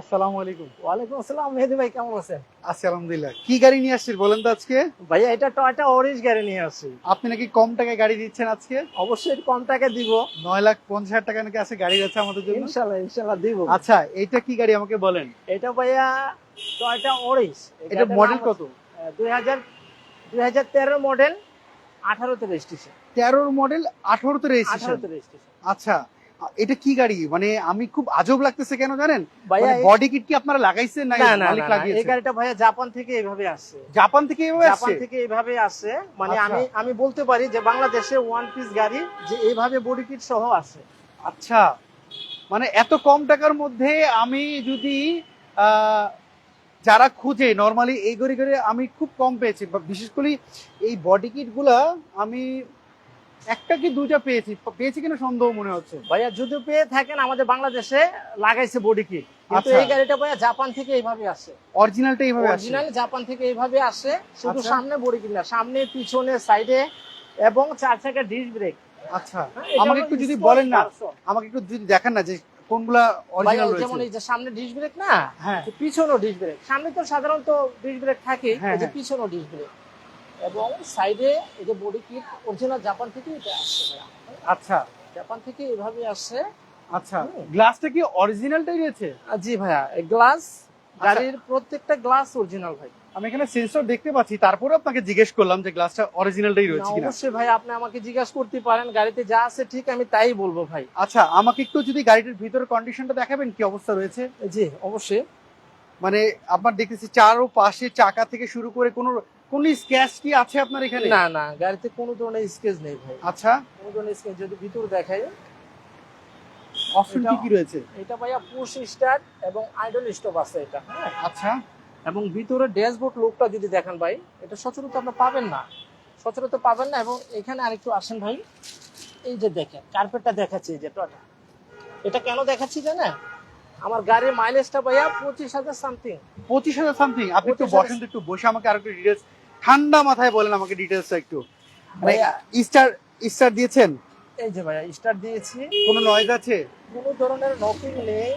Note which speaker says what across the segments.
Speaker 1: আসসালামু আলাইকুম।
Speaker 2: ওয়ালাইকুম আসসালাম মেহেদি ভাই কেমন আছেন?
Speaker 1: আছি আলহামদুলিল্লাহ। কি গাড়ি নিয়ে আসছেন বলেন তো আজকে?
Speaker 2: ভাইয়া এটা টয়টা অরেঞ্জ গাড়ি নিয়ে আসছি।
Speaker 1: আপনি নাকি কম টাকায় গাড়ি দিচ্ছেন আজকে?
Speaker 2: অবশ্যই কম টাকা দিব।
Speaker 1: নয় লাখ পঞ্চাশ হাজার টাকা নাকি আছে গাড়ি আছে আমাদের জন্য?
Speaker 2: ইনশাল্লাহ ইনশাল্লাহ দিব।
Speaker 1: আচ্ছা এইটা কি গাড়ি আমাকে বলেন?
Speaker 2: এটা ভাইয়া টয়টা অরেঞ্জ
Speaker 1: এটা মডেল কত?
Speaker 2: দুই হাজার দুই হাজার তেরো মডেল আঠারোতে রেজিস্ট্রেশন
Speaker 1: তেরোর মডেল আঠারোতে
Speaker 2: আঠারোতে রেজিস্ট্রেশন
Speaker 1: আচ্ছা এটা কি গাড়ি? মানে আমি খুব আজব লাগতেছে কেন জানেন? বডি কিট কি আপনারা লাগাইছেন না মালিক
Speaker 2: না, এই গাড়িটা ভাইয়া জাপান থেকে এইভাবে আসছে।
Speaker 1: জাপান থেকে এইভাবে এভাবে
Speaker 2: জাপান থেকে এইভাবে আসছে। মানে
Speaker 1: আচ্ছা।
Speaker 2: আমি আমি বলতে পারি যে বাংলাদেশে ওয়ান পিস গাড়ি যে এইভাবে বডি কিট সহ আসে
Speaker 1: আচ্ছা। মানে এত কম টাকার মধ্যে আমি যদি আহ, যারা খুঁজে নর্মালি এই করে করে আমি খুব কম পেয়েছি। বিশেষ করে এই বডি কিটগুলা আমি একটা কি দুইটা পেয়েছি? পেয়েছি কিনা সন্দেহ মনে হচ্ছে।
Speaker 2: ভাইয়া যদি পেয়ে থাকেন আমাদের বাংলাদেশে লাগাইছে বডি কিট কিন্তু
Speaker 1: আচ্ছা।
Speaker 2: এই গাড়িটা ভাইয়া জাপান থেকে এইভাবে আসে।
Speaker 1: অরিজিনালটা এইভাবে
Speaker 2: অরিজিনাল জাপান থেকে এইভাবে আসে শুধু
Speaker 1: আচ্ছা।
Speaker 2: সামনে বডি কিট না সামনে পিছনে সাইডে এবং চার চাকা ডিস ব্রেক
Speaker 1: আচ্ছা। আমাকে একটু যদি বলেন না আমাকে একটু যদি দেখান না যে কোনগুলা অরিজিনাল
Speaker 2: যেমন এই যে সামনে ডিস ব্রেক না
Speaker 1: হ্যাঁ।
Speaker 2: পিছনেও ডিস ব্রেক সামনে তো সাধারণত ডিস ব্রেক থাকে
Speaker 1: হ্যাঁ,
Speaker 2: এই যে
Speaker 1: হ্যাঁ।
Speaker 2: পিছনেও ডিস ব্রেক এবং সাইডে এই যে বডি কিট অরিজিনাল জাপান থেকে এটা আসছে
Speaker 1: আচ্ছা।
Speaker 2: জাপান থেকে এইভাবে আসছে।
Speaker 1: আচ্ছা গ্লাসটা কি অরিজিনালটাই রয়েছে?
Speaker 2: জি ভাইয়া গ্লাস
Speaker 1: আচ্ছা।
Speaker 2: গাড়ির প্রত্যেকটা গ্লাস অরিজিনাল ভাই।
Speaker 1: আমি এখানে সেন্সর দেখতে পাচ্ছি তারপরে আপনাকে জিজ্ঞেস করলাম যে গ্লাসটা অরিজিনালটাই রয়েছে কিনা।
Speaker 2: অবশ্যই ভাই আপনি আমাকে জিজ্ঞেস করতে পারেন গাড়িতে যা আছে ঠিক আমি তাই বলব ভাই।
Speaker 1: আচ্ছা আমাকে একটু যদি গাড়িটার ভিতরের কন্ডিশনটা দেখাবেন কি অবস্থা রয়েছে?
Speaker 2: জি অবশ্যই।
Speaker 1: মানে আপনার দেখতেছি চারো পাশে চাকা থেকে শুরু করে কোনো কোন স্ক্র্যাচ কি আছে আপনার এখানে?
Speaker 2: না না গাড়িতে কোনো ধরনের স্কেচ নেই ভাই।
Speaker 1: আচ্ছা।
Speaker 2: কোনো ধরনের স্কেচ যদি ভিতর দেখাই।
Speaker 1: অপশন কি রয়েছে?
Speaker 2: এটা ভাইয়া পুশ স্টার্ট এবং আইডল স্টপ আছে এটা হ্যাঁ।
Speaker 1: আচ্ছা।
Speaker 2: এবং ভিতরে ড্যাশবোর্ড লোকটা যদি দেখেন ভাই এটা সচরাচর আপনি পাবেন না। সচরাচর পাবেন না এবং এখানে আরেকটু আসেন ভাই। এই যে দেখেন কার্পেটটা দেখাচ্ছি এই যে টটা এটা কেন দেখাচ্ছি জানেন? আমার গাড়ির মাইলেজটা ভাইয়া পঁচিশ হাজার সামথিং
Speaker 1: পঁচিশ হাজার সামথিং আপনি একটু
Speaker 2: 25,000
Speaker 1: বসেন একটু বসে আমাকে আর একটু ডিটেলস ঠান্ডা মাথায় বলেন আমাকে ডিটেলসটা একটু।
Speaker 2: ভাইয়া।
Speaker 1: স্টার স্টার দিয়েছেন?
Speaker 2: এই যে ভাইয়া স্টার্ট দিয়েছি।
Speaker 1: কোনো নয়েজ আছে?
Speaker 2: কোনো ধরনের নকিং নেই।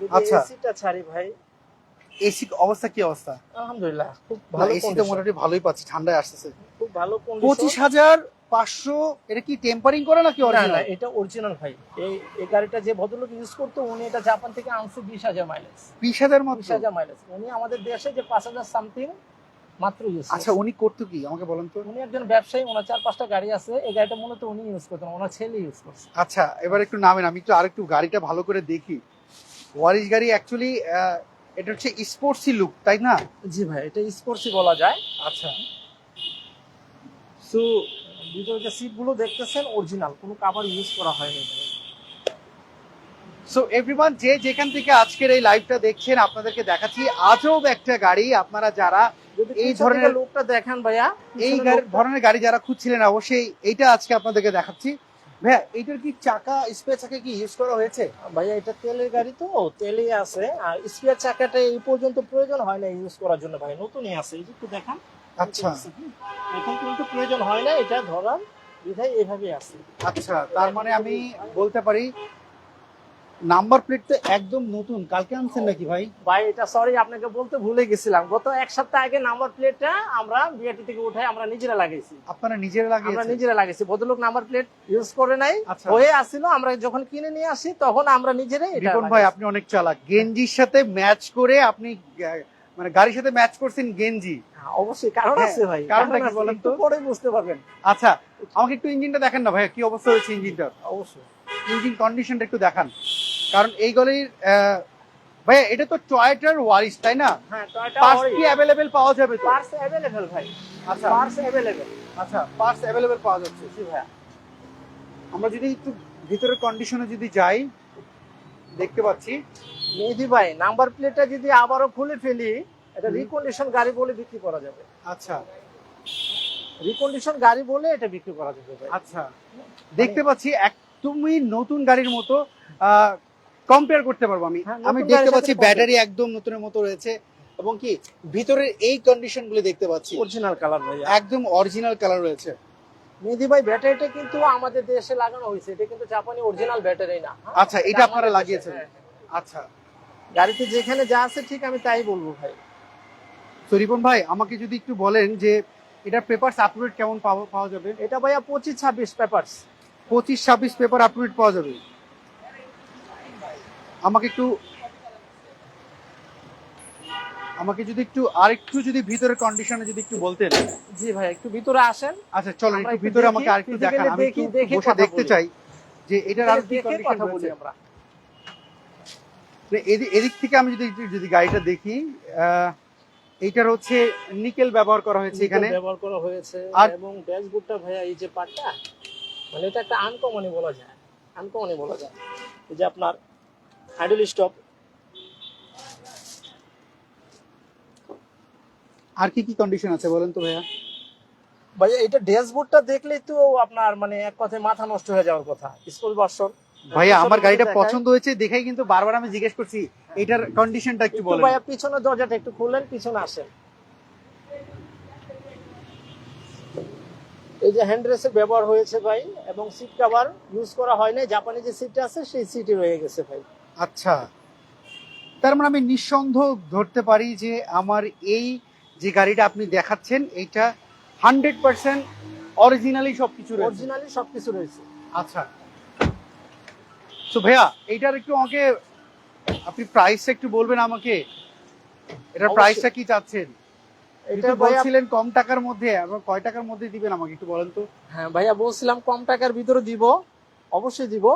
Speaker 1: আচ্ছা।
Speaker 2: এসিটা ছাড়ি ভাই।
Speaker 1: এসি অবস্থা কি অবস্থা?
Speaker 2: আলহামদুলিল্লাহ খুব
Speaker 1: ভালো এসি তো মোটামুটি ভালোই পাচ্ছি ঠান্ডায় আসতেছে।
Speaker 2: খুব ভালো
Speaker 1: পঁচিশ
Speaker 2: কন্ডিশন
Speaker 1: হাজার পাঁচশো এটা কি টেম্পারিং করে নাকি
Speaker 2: না না এটা অরিজিনাল ভাই। এই এই গাড়িটা যে ভদ্রলোক ইউজ করতো উনি এটা জাপান থেকে আনছে বিশ হাজার মাইলেজ
Speaker 1: বিশ হাজার
Speaker 2: বিশ হাজার মাইলেজ উনি আমাদের দেশে যে পাঁচ হাজার সামথিং মাত্র ইউজ
Speaker 1: আচ্ছা উনি করতো কি? আমাকে বলেন তো।
Speaker 2: উনি একজন ব্যবসায়ী ওনার চার পাঁচটা গাড়ি আছে। এই গাড়িটা মূলত উনি ইউজ করতেন ওনার ছেলে ইউজ করছে।
Speaker 1: আচ্ছা এবার একটু নামেন আমি একটু আরেকটু গাড়িটা ভালো করে দেখি। ওয়ারিশ গাড়ি অ্যাকচুয়ালি এটা হচ্ছে স্পোর্টসি লুক তাই না?
Speaker 2: জি ভাই এটা স্পোর্টসই বলা যায়।
Speaker 1: আচ্ছা।
Speaker 2: সো ভিতরে যে সিটগুলো দেখতেছেন অরিজিনাল কোনো কাভার ইউজ করা হয়নি।
Speaker 1: সো এভরিওয়ান যে যেখান থেকে আজকের এই লাইভটা দেখছেন আপনাদেরকে দেখাচ্ছি আজব একটা গাড়ি। আপনারা যারা এই ধরনের-
Speaker 2: লোকটা দেখেন ভাইয়া
Speaker 1: এই ধরনের গাড়ি যারা খুঁজছিলেন অবশ্যই এইটা আজকে আপনাদেরকে দেখাচ্ছি। ভাইয়া এইটার কি চাকা স্পেস চাকা কি ইউজ করা হয়েছে?
Speaker 2: ভাইয়া এটা তেলের গাড়ি তো তেলেই আছে। আর স্পেয়ার চাকাটা এই পর্যন্ত প্রয়োজন হয় না ইউজ করার জন্য ভাই নতুনই আছে। এই একটু দেখান।
Speaker 1: আচ্ছা।
Speaker 2: এখন কিন্তু প্রয়োজন হয় না এটা ধরার বিধায় এভাবে আছে।
Speaker 1: আচ্ছা তার মানে আমি বলতে পারি নাম্বার প্লেট তো একদম নতুন। কালকে আনছেন নাকি ভাই?
Speaker 2: ভাই এটা সরি আপনাকে বলতে ভুলে গেছিলাম। গত এক সপ্তাহ আগে নাম্বার প্লেটটা আমরা বিআরটি থেকে উঠাই আমরা নিজেরা লাগাইছি
Speaker 1: আপনারা নিজেরা
Speaker 2: আমরা নিজেরা লাগাইছি ভদ্রলোক নাম্বার প্লেট ইউজ করে নাই
Speaker 1: আচ্ছা।
Speaker 2: হয়ে আসছিল আমরা যখন কিনে নিয়ে আসি তখন আমরা নিজেরাই এটা
Speaker 1: ভাই আপনি অনেক চালাক। গেঞ্জির সাথে ম্যাচ করে আপনি মানে গাড়ির সাথে ম্যাচ করছেন গেঞ্জি।
Speaker 2: হ্যাঁ, অবশ্যই কারণ
Speaker 1: হ্যাঁ,
Speaker 2: আছে ভাই।
Speaker 1: কারণটা
Speaker 2: কারণ
Speaker 1: কি বলেন তো?
Speaker 2: পরে বুঝতে পারবেন।
Speaker 1: আচ্ছা আমাকে একটু ইঞ্জিনটা দেখেন না ভাই কি অবস্থা হয়েছে ইঞ্জিনটা
Speaker 2: অবশ্যই।
Speaker 1: ইঞ্জিন কন্ডিশনটা একটু দেখান। কারণ এই গাড়ির আহ, ভাইয়া এটা তো টয়টার ওয়ারিস তাই না?
Speaker 2: হ্যাঁ টয়টা
Speaker 1: পার্টস কি অ্যাভেলেবেল পাওয়া যাবে তো?
Speaker 2: পার্টস অ্যাভেলেবেল ভাই।
Speaker 1: আচ্ছা।
Speaker 2: পার্টস অ্যাভেলেবেল
Speaker 1: আচ্ছা পার্টস অ্যাভেলেবেল পাওয়া যাচ্ছে।
Speaker 2: জি ভাই
Speaker 1: আমরা যদি একটু ভিতরের কন্ডিশনে যদি যাই দেখতে পাচ্ছি।
Speaker 2: মেহেদি ভাই নাম্বার প্লেটটা যদি আবারও খুলে ফেলি এটা। রিকন্ডিশন গাড়ি বলে বিক্রি করা যাবে।
Speaker 1: আচ্ছা।
Speaker 2: রিকন্ডিশন গাড়ি বলে এটা বিক্রি করা যাবে
Speaker 1: আচ্ছা। দেখতে পাচ্ছি একদমই নতুন গাড়ির মতো কম্পেয়ার করতে পারব আমি।
Speaker 2: হ্যাঁ,
Speaker 1: আমি দেখতে পাচ্ছি ব্যাটারি একদম নতুনের মতো রয়েছে এবং কি ভিতরের এই কন্ডিশনগুলো দেখতে পাচ্ছি।
Speaker 2: অরিজিনাল কালার ভাই
Speaker 1: একদম অরিজিনাল কালার রয়েছে।
Speaker 2: মেহেদি ভাই ব্যাটারিটা কিন্তু আমাদের দেশে লাগানো হয়েছে। এটা কিন্তু জাপানি অরিজিনাল ব্যাটারি না। হ্যাঁ?
Speaker 1: আচ্ছা, এটা আপনারা লাগিয়েছেন?
Speaker 2: হ্যাঁ।
Speaker 1: আচ্ছা।
Speaker 2: গাড়িতে যেখানে যা আছে ঠিক আমি তাই বলব ভাই।
Speaker 1: তো রিপন ভাই আমাকে যদি একটু বলেন যে এটার পেপারস আপডেট কেমন পাওয়া পাওয়া যাবে?
Speaker 2: এটা ভাইয়া পঁচিশ ছাব্বিশ পেপারস
Speaker 1: পঁচিশ ছাব্বিশ পেপার আপডেট পাওয়া যাবে। আমাকে একটু আমাকে যদি একটু আরেকটু যদি ভিতরের কন্ডিশনে যদি একটু বলতেন।
Speaker 2: জি ভাই একটু ভিতরে আসেন।
Speaker 1: আচ্ছা চলো একটু ভিতরে আমাকে আরেকটু দেখান। আমি একটু বসে দেখতে চাই যে এটার আর কি কন্ডিশন
Speaker 2: কথা বলি আমরা।
Speaker 1: মানে এদিক এদিক থেকে আমি যদি যদি গাড়িটা দেখি এইটার হচ্ছে নিকেল ব্যবহার করা হয়েছে এখানে।
Speaker 2: ব্যবহার করা হয়েছে এবং ড্যাশবোর্ডটা ভাইয়া এই যে পার্টটা মানে এটা একটা আনকমনই বলা যায়। আনকমনই বলা যায়। এই যে আপনার হ্যান্ডেল স্টপ
Speaker 1: আর কি কি কন্ডিশন আছে বলেন তো ভাইয়া?
Speaker 2: ভাইয়া এটা ড্যাশবোর্ডটা দেখলেই তো আপনার মানে এক কথায় মাথা নষ্ট হয়ে যাওয়ার কথা। স্কুল ভার্সন
Speaker 1: ভাইয়া আমার গাড়িটা পছন্দ হয়েছে দেখেই কিন্তু বারবার আমি জিজ্ঞেস করছি এটার কন্ডিশনটা একটু
Speaker 2: একটু
Speaker 1: বলেন।
Speaker 2: ভাইয়া পিছনের দরজাটা একটু খুললেন পিছনে আসেন। এই যে হ্যান্ড রেসের ব্যবহার হয়েছে ভাই এবং সিট কভার ইউজ করা হয় নাই। জাপানি যে সিটটা আছে সেই সিটই রয়ে গেছে ভাই।
Speaker 1: আচ্ছা। তার মানে আমি নিঃসন্দেহ ধরতে পারি যে আমার এই যে গাড়িটা আপনি দেখাচ্ছেন এইটা হান্ড্রেড পার্সেন্ট অরিজিনালি সবকিছু রয়েছে।
Speaker 2: অরিজিনালি সবকিছু রয়েছে।
Speaker 1: আচ্ছা। তো ভাইয়া এইটার একটু আমাকে আপনি প্রাইসটা একটু বলবেন আমাকে? এটার প্রাইসটা কি চাচ্ছেন?
Speaker 2: এটা
Speaker 1: বলছিলেন কম টাকার মধ্যে কয় টাকার মধ্যে দিবেন আমাকে একটু বলেন তো?
Speaker 2: হ্যাঁ ভাইয়া বলছিলাম কম টাকার ভিতরে দিব অবশ্যই দিব।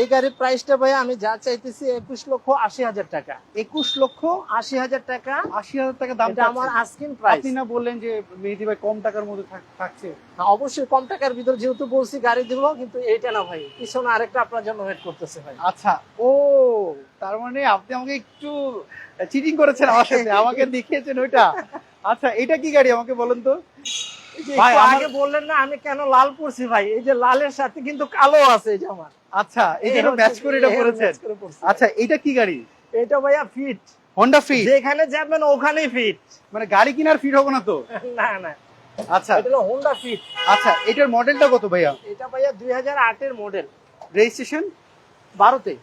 Speaker 2: এই গাড়ির প্রাইসটা ভাইয়া আমি যা চাইতেছি একুশ লক্ষ আশি হাজার টাকা।
Speaker 1: একুশ লক্ষ
Speaker 2: আশি হাজার টাকা
Speaker 1: আশি হাজার টাকা দাম
Speaker 2: এটা আমার। আস্কিন প্রাইস
Speaker 1: আপনি না বললেন যে মেহেদি ভাই কম টাকার মধ্যে থাকছে।
Speaker 2: হ্যাঁ, অবশ্যই কম টাকার ভিতর যেহেতু বলছি গাড়ি দিব কিন্তু এইটা না ভাই। পিছনে আরেকটা আপনার জন্য ওয়েট করতেছে ভাই।
Speaker 1: আচ্ছা ও তার মানে আপনি আমাকে একটু চিটিং করেছেন আমার সাথে। আমাকে দেখিয়েছেন ওইটা। আচ্ছা এটা কি গাড়ি আমাকে বলেন তো? ভাই,
Speaker 2: আগে বললেন না আমি কেন লাল পরছি ভাই? এই যে লালের সাথে কিন্তু কালো আছে এই যে আমার।
Speaker 1: আচ্ছা
Speaker 2: এই
Speaker 1: এটা ম্যাচ করে এটা
Speaker 2: এই
Speaker 1: পড়েছেন
Speaker 2: match করে পরছি।
Speaker 1: আচ্ছা এটা কি গাড়ি?
Speaker 2: এটা ভাইয়া ফিট।
Speaker 1: হন্ডা ফিট
Speaker 2: যেখানে যাবেন ওখানেই ফিট।
Speaker 1: মানে গাড়ি কিনার ফিট হবে না তো?
Speaker 2: না না।
Speaker 1: আচ্ছা।
Speaker 2: এটা হলো হোন্ডা ফিট
Speaker 1: আচ্ছা এটার মডেলটা কত ভাইয়া?
Speaker 2: এটা ভাইয়া দুই হাজার আটের মডেল
Speaker 1: রেজিস্ট্রেশন
Speaker 2: বারোতে।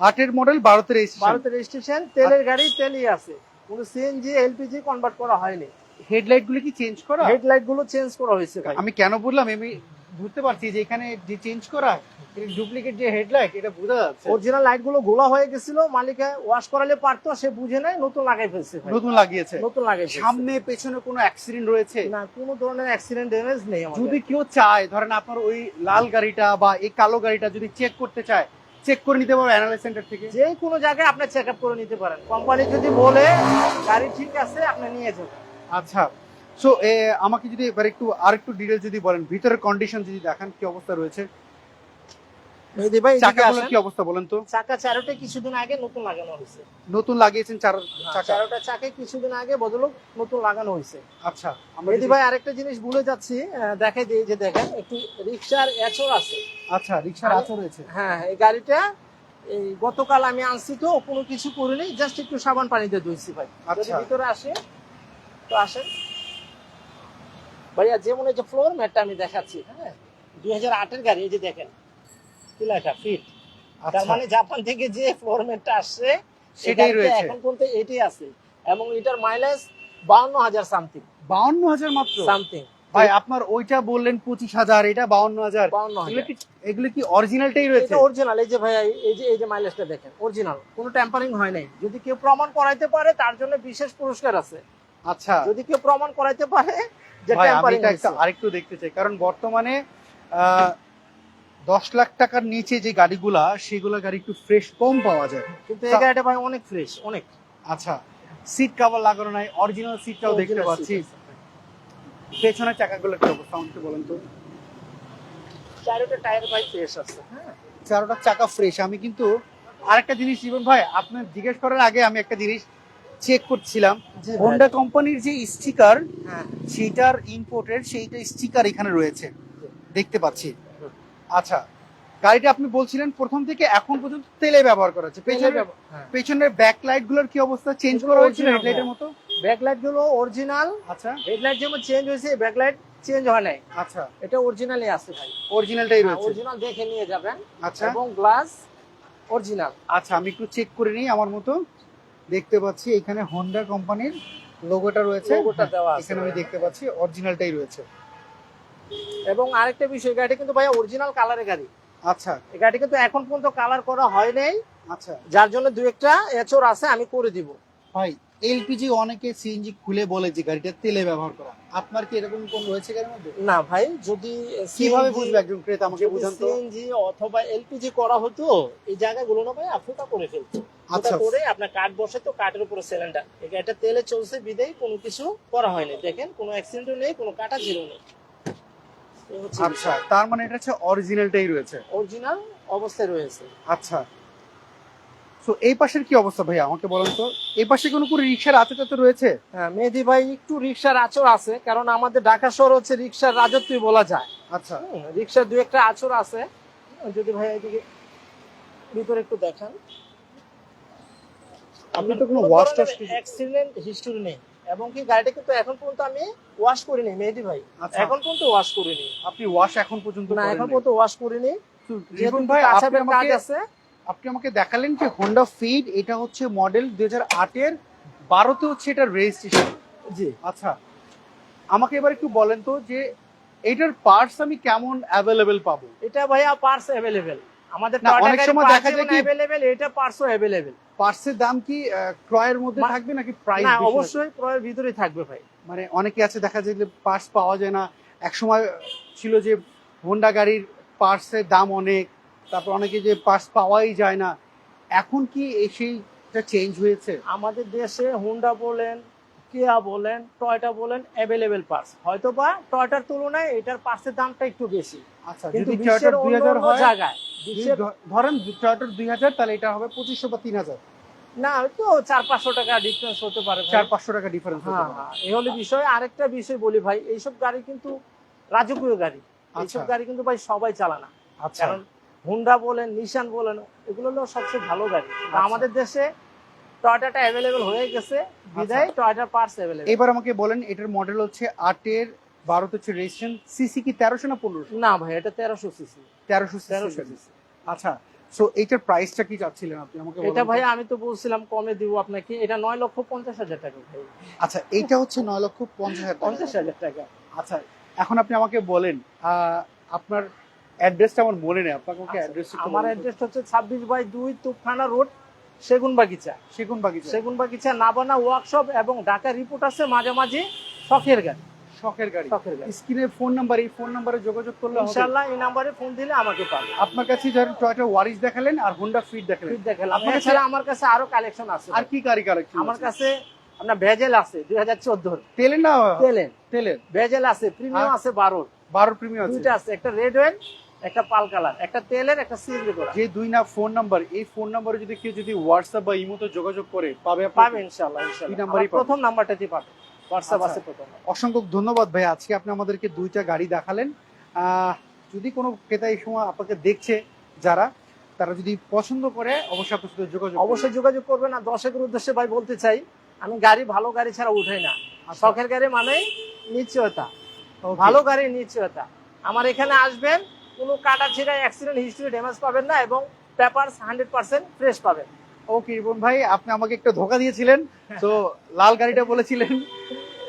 Speaker 1: আটের মডেল বারোতে রেজিস্ট্রেশন
Speaker 2: ভারতে রেজিস্ট্রেশন তেলের গাড়ি তেলই আছে। কোনো সিএনজি এলপিজি কনভার্ট করা হয়নি।
Speaker 1: হেডলাইটগুলো কি চেঞ্জ করা?
Speaker 2: হেডলাইটগুলো চেঞ্জ করা হয়েছে ভাই।
Speaker 1: আমি কেন বললাম? আমি বুঝতে পারছি যে এখানে যে চেঞ্জ করা ডুপ্লিকেট যে হেডলাইট এটা বোঝা যাচ্ছে।
Speaker 2: অরিজিনাল লাইটগুলো গোলা হয়ে গেছিল মালিকে ওয়াশ করালে পারতো সে বুঝে নাই নতুন লাগাই ফেলছে
Speaker 1: নতুন লাগিয়েছে।
Speaker 2: নতুন লাগাই ফেলছে।
Speaker 1: সামনে পেছনে কোনো অ্যাক্সিডেন্ট রয়েছে?
Speaker 2: না কোনো ধরনের অ্যাক্সিডেন্ট ড্যামেজ নেই
Speaker 1: যদি কেউ চায় ধরেন আপনার ওই লাল গাড়িটা বা এই কালো গাড়িটা যদি চেক করতে চায় চেক করে নিতে পারব অ্যানালাইজ সেন্টার থেকে।
Speaker 2: যে কোনো জায়গায় আপনি চেক আপ করে নিতে পারেন। কোম্পানি যদি বলে গাড়ি ঠিক আছে আপনি নিয়ে যাবেন।
Speaker 1: আচ্ছা। সো আমাকে যদি এবার একটু আর একটু ডিটেল যদি বলেন ভিতরের কন্ডিশন যদি দেখান কি অবস্থা রয়েছে? চাকাগুলোর কি অবস্থা বলেন তো?
Speaker 2: চাকা চারোটা কিছুদিন আগে নতুন লাগানো হয়েছে।
Speaker 1: নতুন লাগিয়েছেন চার চাকা।
Speaker 2: চারোটা চাকে কিছুদিন আগে বদল নতুন লাগানো হয়েছে।
Speaker 1: আচ্ছা আমরা
Speaker 2: ভাই আরেকটা জিনিস ভুলে যাচ্ছি দেখাই দিই যে দেখেন একটু রিক্সার এচর আছে।
Speaker 1: আচ্ছা রিক্সার আচর রয়েছে।
Speaker 2: হ্যাঁ এই গাড়িটা এই গতকাল আমি আনছি তো কোনো কিছু করিনি জাস্ট একটু সাবান পানিতে ধুইছি ভাই।
Speaker 1: আচ্ছা।
Speaker 2: ভিতরে আসে তো আসেন। ভাইয়া যেমন এই যে ফ্লোর ম্যাটটা আমি দেখাচ্ছি হ্যাঁ দুই হাজার আটের গাড়ি এই যে দেখেন কি লেখা ফিট তার
Speaker 1: আচ্ছা।
Speaker 2: মানে জাপান থেকে যে ফ্লোর ম্যাটটা আসছে
Speaker 1: সেটাই রয়েছে।
Speaker 2: এখন পর্যন্ত এটাই আছে। এবং এটার মাইলেজ বাউন্ন হাজার সামথিং
Speaker 1: বাউন্ন হাজার মাত্র?
Speaker 2: সামথিং
Speaker 1: ভাই আপনার ওইটা বললেন পঁচিশ হাজার এটা বাউন্ন হাজার। এগুলো কি অরিজিনালটাই রয়েছে?
Speaker 2: অরিজিনাল এই যে ভাইয়া এই যে এই যে মাইলেজটা দেখেন অরিজিনাল কোনো ট্যাম্পারিং হয় নাই। যদি কেউ প্রমাণ করাইতে পারে তার জন্য বিশেষ পুরস্কার আছে।
Speaker 1: আচ্ছা।
Speaker 2: যদি কেউ প্রমাণ করাইতে পারে যে ট্যাম্পারিং
Speaker 1: আরেকটু দেখতে চাই। কারণ বর্তমানে দশ লাখ টাকার নিচে যে গাড়িগুলা সেগুলো গাড়ি একটু ফ্রেশ কম পাওয়া যায়।
Speaker 2: কিন্তু এই গাড়িটা ভাই অনেক ফ্রেশ অনেক।
Speaker 1: আচ্ছা। সিট কভার লাগানো নাই অরিজিনাল সিটটাও দেখতে পাচ্ছি। পেছনের চাকাগুলো কি অবস্থা? আমাকে বলেন তো।
Speaker 2: চারোটা টায়ার ভাই ফ্রেশ আছে হ্যাঁ।
Speaker 1: চারোটা চাকা ফ্রেশ আমি কিন্তু আরেকটা জিনিস জীবন ভাই আপনার জিজ্ঞেস করার আগে আমি একটা জিনিস চেক করছিলাম। হোন্ডা কোম্পানির যে স্টিকার
Speaker 2: হ্যাঁ।
Speaker 1: সেইটার ইম্পোর্টের সেইটা স্টিকার এখানে রয়েছে। দেখতে পাচ্ছি। আচ্ছা গাড়িটা আপনি বলছিলেন প্রথম থেকে এখন পর্যন্ত তেলে ব্যবহার করা হচ্ছে। পেছনের
Speaker 2: হ্যাঁ।
Speaker 1: পেছনের ব্যাক লাইটগুলোর কি অবস্থা? চেঞ্জ করা হয়েছিল হেডলাইটের মতো?
Speaker 2: ব্যাকলাইটগুলো অরিজিনাল
Speaker 1: আচ্ছা।
Speaker 2: হেডলাইট যেমন চেঞ্জ হয়েছে ব্যাকলাইট চেঞ্জ হয় নাই।
Speaker 1: আচ্ছা।
Speaker 2: এটা অরিজিনালই আছে ভাই।
Speaker 1: অরিজিনালটাই রয়েছে।
Speaker 2: অরিজিনাল দেখে নিয়ে যাবেন।
Speaker 1: আচ্ছা।
Speaker 2: এবং গ্লাস অরিজিনাল
Speaker 1: আচ্ছা আমি একটু চেক করে নিই আমার মতো। দেখতে পাচ্ছি এখানে হন্ডা কোম্পানির লোগোটা রয়েছে।
Speaker 2: লোগোটা দেওয়া আছে।
Speaker 1: এখানে আমি দেখতে পাচ্ছি অরিজিনালটাই রয়েছে।
Speaker 2: এবং আরেকটা বিষয় গাড়িটা কিন্তু ভাই অরিজিনাল কালারের গাড়ি।
Speaker 1: আচ্ছা।
Speaker 2: এই গাড়ি কিন্তু এখন পর্যন্ত কালার করা হয় নাই।
Speaker 1: আচ্ছা।
Speaker 2: যার জন্য দু একটা এচোর আছে আমি করে দিব।
Speaker 1: ভাই এলপিজি অনেকে সিএনজি খুলে বলে যে গাড়িটা তেলে ব্যবহার করা। আপনার কি এরকম কোন রয়েছে গাড়ির মধ্যে?
Speaker 2: না ভাই যদি
Speaker 1: কীভাবে বুঝবে একজন ক্রেতা আমাকে বুঝান তো?
Speaker 2: সিএনজি অথবা এলপিজি করা হতো এই জায়গাগুলো না ভাই ফুটা করে ফেলতো।
Speaker 1: আচ্ছা।
Speaker 2: করে আপনার কাঠ বসে তো কাঠের উপরে সিলিন্ডার এই গাড়িটা তেলে চলছে বিদেই কোনো কিছু করা হয়নি। দেখেন কোনো অ্যাক্সিডেন্টও নেই কোনো কাটা ছিল নেই।
Speaker 1: আচ্ছা তার মানে এটা হচ্ছে অরিজিনালটাই রয়েছে।
Speaker 2: অরিজিনাল অবস্থায় রয়েছে।
Speaker 1: আচ্ছা তো এই পাশের কি অবস্থা ভাই আমাকে বলেন তো। এই পাশে কোনো কোনো রিক্সার আছে তো রয়েছে?
Speaker 2: হ্যাঁ মেহেদি ভাই একটু রিক্সার আচর আছে কারণ আমাদের ঢাকা শহর হচ্ছে রিক্সার রাজত্বই বলা যায়।
Speaker 1: আচ্ছা।
Speaker 2: রিক্সার দু একটা আচর আছে। যদি ভাই এদিকে ভিতরে একটু দেখান।
Speaker 1: আপনি তো কোনো ওয়াশ টাশ
Speaker 2: অ্যাক্সিডেন্ট হিস্টোরি নেই। এবং কি গাড়িটা কিন্তু এখন পর্যন্ত আমি ওয়াশ করিনি মেহেদি ভাই।
Speaker 1: আচ্ছা।
Speaker 2: এখন পর্যন্ত ওয়াশ করিনি।
Speaker 1: আপনি ওয়াশ এখন পর্যন্ত
Speaker 2: না এখন পর্যন্ত ওয়াশ করিনি। যেহেতু
Speaker 1: ভাই আপনি
Speaker 2: কাজ আছে।
Speaker 1: আপনি আমাকে দেখালেন যে হোন্ডা ফিড এটা হচ্ছে মডেল দুই হাজার আটের বারোতে হচ্ছে এটার রেজিস্ট্রেশন
Speaker 2: জি।
Speaker 1: আচ্ছা আমাকে এবার একটু বলেন তো যে এইটার পার্টস আমি কেমন অ্যাভেলেবেল পাবো?
Speaker 2: এটা ভাইয়া পার্স অ্যাভেলেবেল আমাদের
Speaker 1: অনেক সময় দেখা যায় কি-
Speaker 2: অ্যাভেলেবেল এটা পার্সও অ্যাভেলেবেল
Speaker 1: পার্টসের দাম কি ক্রয়ের মধ্যে থাকবে নাকি প্রাইস
Speaker 2: না অবশ্যই ক্রয়ের ভিতরেই থাকবে ভাই।
Speaker 1: মানে অনেকে আছে দেখা যায় যে পার্টস পাওয়া যায় না। এক সময় ছিল যে হোন্ডা গাড়ির পার্টসের দাম অনেক তারপর অনেকে যে পাস পাওয়াই যায় না। এখন কি এই সেইটা চেঞ্জ হয়েছে?
Speaker 2: আমাদের দেশে হুন্ডা বলেন কিয়া বলেন টয়টা বলেন অ্যাভেলেবেল পার্টস হয়তো বা টয়টার তুলনায় এটার পার্টসের দামটা একটু বেশি।
Speaker 1: আচ্ছা
Speaker 2: কিন্তু বিশ্বের অন্য জায়গায়
Speaker 1: ধরেন টয়োটার দুই হাজার তাহলে এটা হবে পঁচিশশো বা তিন হাজার।
Speaker 2: না হয়তো চার পাঁচশো টাকা ডিফারেন্স হতে পারে
Speaker 1: চার পাঁচশো টাকা ডিফারেন্স
Speaker 2: হ্যাঁ হ্যাঁ এই হলো বিষয় আরেকটা বিষয় বলি ভাই এইসব গাড়ি কিন্তু রাজকীয় গাড়ি। এইসব
Speaker 1: আচ্ছা
Speaker 2: গাড়ি কিন্তু ভাই সবাই চালানা।
Speaker 1: আচ্ছা।
Speaker 2: কারণ হুন্ডা বলেন নিশান বলেন এগুলো হলো সবচেয়ে ভালো গাড়ি।
Speaker 1: আচ্ছা।
Speaker 2: আমাদের দেশে টয়টাটা অ্যাভেলেবেল হয়ে গেছে। বিদায় টয়টার পার্টস অ্যাভেলেবেল
Speaker 1: এবার আমাকে বলেন এটার মডেল হচ্ছে আটের বারোতে হচ্ছে রেজিস্ট্রেশন সিসি কি তেরোশো না পনেরোশো?
Speaker 2: না ভাই এটা তেরোশো সিসি
Speaker 1: তেরোশো
Speaker 2: তেরোশো
Speaker 1: সিসি আচ্ছা সো এইটার প্রাইসটা কি চাচ্ছিলেন আপনি? আমাকে
Speaker 2: এটা। ভাই আমি তো বলছিলাম কমে দিব আপনাকে এটা নয় লক্ষ পঞ্চাশ হাজার টাকা ভাই।
Speaker 1: আচ্ছা এইটা হচ্ছে নয় লক্ষ পঞ্চাশ হাজার
Speaker 2: পঞ্চাশ হাজার টাকা।
Speaker 1: আচ্ছা এখন আপনি আমাকে বলেন আপনার অ্যাড্রেসটা আমার মনে নেই আপনাকে আমাকে অ্যাড্রেস
Speaker 2: আচ্ছা, আমার অ্যাড্রেস হচ্ছে ছাব্বিশ বাই দুই রোড সেগুন বাগিচা
Speaker 1: সেগুন বাগিচা
Speaker 2: সেগুন বাগিচা নাবানা ওয়ার্কশপ এবং ঢাকা রিপোর্ট আছে মাঝে মাঝে শখের গাড়ি।
Speaker 1: শখের গাড়ি।
Speaker 2: শখের গাড়ি।
Speaker 1: স্ক্রিনে ফোন নাম্বার এই ফোন নাম্বারে যোগাযোগ করলে
Speaker 2: এই নাম্বারে ফোন দিলে আমাকে পাবে।
Speaker 1: আপনার কাছে ধরেন টয়টা ওয়ারিস দেখালেন আর হোন্ডা ফিট দেখালেন।
Speaker 2: ফিড দেখালাম।
Speaker 1: আপনার কাছে-
Speaker 2: আমার কাছে আরও কালেকশন আছে
Speaker 1: আর কি গাড়ি কালেকশন
Speaker 2: আমার কাছে আপনার ভেজেল আছে দুই হাজার চোদ্দোর
Speaker 1: তেলের না?
Speaker 2: তেলেন
Speaker 1: তেলের
Speaker 2: ভেজেল আছে প্রিমিয়াম আছে বারোর।
Speaker 1: বারো প্রিমিয়াম আছে।
Speaker 2: আছে একটা রেড ওয়েল একটা পাল কালার একটা তেলের একটা সিএনজি করা
Speaker 1: যে দুই না ফোন নাম্বার এই ফোন নাম্বারে যদি কেউ যদি হোয়াটসঅ্যাপ বা ইমোতে যোগাযোগ করে পাবে?
Speaker 2: পাবে
Speaker 1: এই নাম্বারই
Speaker 2: প্রথম নাম্বারটাতে পাবে হোয়াটসঅ্যাপ
Speaker 1: আচ্ছা।
Speaker 2: আছে প্রথম
Speaker 1: অসংখ্য ধন্যবাদ ভাই আজকে আপনি আমাদেরকে দুইটা গাড়ি দেখালেন যদি কোনো ক্রেতা এই সময় আপনাকে দেখছে যারা তারা যদি পছন্দ করে অবশ্যই আপনার সাথে যোগাযোগ করবে।
Speaker 2: অবশ্যই যোগাযোগ করবেন না দর্শকের উদ্দেশ্যে ভাই বলতে চাই আমি গাড়ি ভালো গাড়ি ছাড়া উঠাই না
Speaker 1: আচ্ছা,
Speaker 2: শখের গাড়ি মানে নিশ্চয়তা. ভালো গাড়ি নিশ্চয়তা আমার এখানে আসবেন কোনো কাটা ছিঁড়া অ্যাক্সিডেন্ট হিস্ট্রি ড্যামেজ পাবেন না এবং পেপারস হান্ড্রেড পার্সেন্ট ফ্রেশ পাবেন।
Speaker 1: ওকে রিপন ভাই আপনি আমাকে একটু ধোকা দিয়েছিলেন। তো লাল গাড়িটা বলেছিলেন।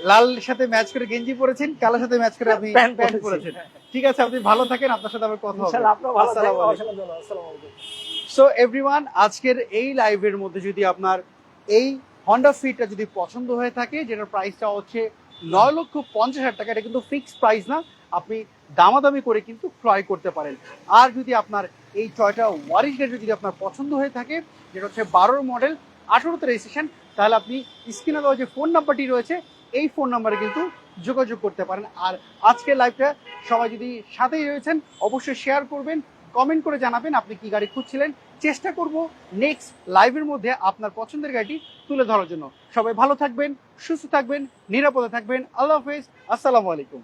Speaker 1: লাল সাথে ম্যাচ করে গেঞ্জি পরেছেন কালোর সাথে ম্যাচ করে আপনি
Speaker 2: প্যান্ট
Speaker 1: প্যান্ট পরেছেন। ঠিক আছে আপনি ভালো থাকেন আপনার সাথে আবার কথা হবে।
Speaker 2: আসসালামু আলাইকুম।
Speaker 1: সো এভরিওয়ান আজকের এই লাইভের মধ্যে যদি আপনার এই হন্ডা ফিটটা যদি পছন্দ হয়ে থাকে যেটার প্রাইসটা হচ্ছে নয় লক্ষ পঞ্চাশ হাজার টাকা এটা কিন্তু ফিক্সড প্রাইস না আপনি দামাদামি করে কিন্তু ক্রয় করতে পারেন। আর যদি আপনার এই টয়টা ওয়ারিশ গাড়ি যদি আপনার পছন্দ হয়ে থাকে, যেটা হচ্ছে বারোর মডেল, আঠারোতে রেজিস্ট্রেশন তাহলে আপনি স্ক্রিনে দেওয়া যে ফোন নাম্বারটি রয়েছে, এই ফোন নাম্বারে কিন্তু যোগাযোগ করতে পারেন। আর আজকের লাইভটা সবাই যদি সাথেই রয়েছেন, অবশ্যই শেয়ার করবেন কমেন্ট করে জানাবেন আপনি কি গাড়ি খুঁজছিলেন। চেষ্টা করব নেক্সট লাইভের মধ্যে আপনার পছন্দের গাড়িটি তুলে ধরার জন্য। সবাই ভালো থাকবেন, সুস্থ থাকবেন, নিরাপদে থাকবেন। আল্লাহ হাফেজ, আসসালামু আলাইকুম।